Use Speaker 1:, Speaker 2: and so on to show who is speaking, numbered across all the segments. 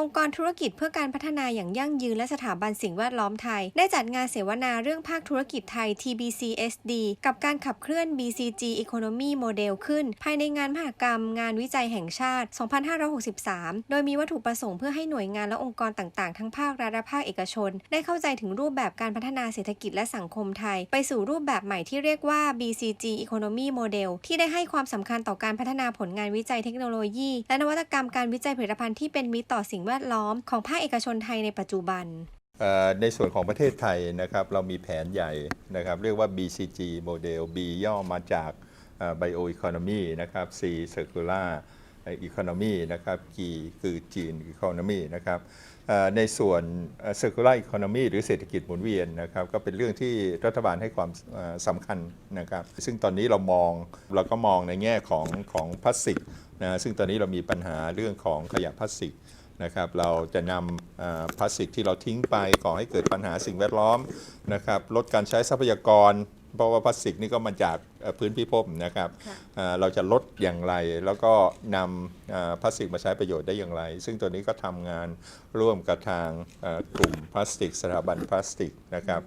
Speaker 1: องค์กรธุรกิจเพื่อการพัฒนาอย่างยั่งยืนและสถาบันสิ่งแวดล้อมไทย ได้จัดงานเสวนาเรื่องภาคธุรกิจไทย TBCSD กับการขับเคลื่อน BCG Economy Model ขึ้น ภายในงานมหกรรม งานวิจัยแห่งชาติ 2563 โดยมีวัตถุประสงค์เพื่อให้หน่วยงานและองค์กรต่างๆ ทั้งภาครัฐและภาคเอกชน ได้เข้าใจถึงรูปแบบการพัฒนาเศรษฐกิจและสังคมไทย ไปสู่รูปแบบใหม่ที่เรียกว่า BCG Economy Model ที่ได้ให้ความสำคัญต่อการพัฒนาผลงานวิจัยเทคโนโลยี และนวัตกรรมการวิจัยผลิตภัณฑ์ที่เป็นมิตรต่อสิ่งแวดล้อมของภาคเอกชนไทยในปัจจุบัน
Speaker 2: ในส่วนของประเทศไทยนะครับเรามีแผนใหญ่นะครับเรียกว่า BCG โมเดล B ย่อมาจาก Bioeconomy นะครับ C Circular Economy นะครับ G คือ Green Economy นะครับในส่วน Circular Economy หรือเศรษฐกิจหมุนเวียนนะครับก็เป็นเรื่องที่รัฐบาลให้ความสำคัญนะครับซึ่งตอนนี้เรามองเราก็มองในแง่ของของพลาสติกนะซึ่งตอนนี้เรามีปัญหาเรื่องของขยะพลาสติก นะครับเราจะนำเอ่อพลาสติกที่เราทิ้งไปก่อให้เกิดปัญหาสิ่งแวดล้อมนะครับลดการใช้ทรัพยากร เพราะว่าพลาสติกนี่ก็มาจากเอ่อพื้นพิภพนะครับ
Speaker 1: ค่ะ
Speaker 2: เอ่อเราจะลดอย่างไรแล้วก็นำเอ่อพลาสติกมาใช้ประโยชน์ได้อย่างไร ซึ่งตัวนี้ก็ทำงานร่วมกับทางเอ่อกลุ่มพลาสติก สถาบันพลาสติกนะครับ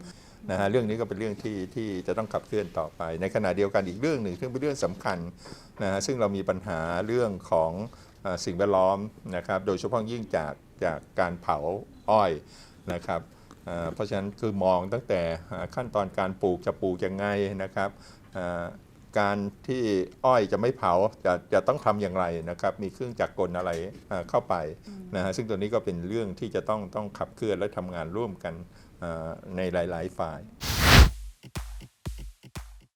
Speaker 2: นะฮะเรื่องนี้ก็เป็นเรื่องที่ที่จะต้องขับเคลื่อนต่อไป ในขณะเดียวกันอีกเรื่องหนึ่งซึ่งเป็นเรื่องสำคัญนะฮะซึ่งเรามีปัญหาเรื่องของสิ่งแวดล้อมนะครับ โดยเฉพาะยิ่งจากจากการเผาอ้อยนะครับเพราะฉะนั้นคือมองตั้งแต่ขั้นตอนการปลูกจะปลูกยังไงนะครับการที่อ้อยจะไม่เผาจะจะต้องทำอย่างไรนะครับ มีเครื่องจักรกลอะไรเข้าไปนะฮะซึ่งตัวนี้ก็เป็นเรื่องที่จะต้องต้องขับเคลื่อนและทำงานร่วมกัน ในหลาย ๆ ฝ่าย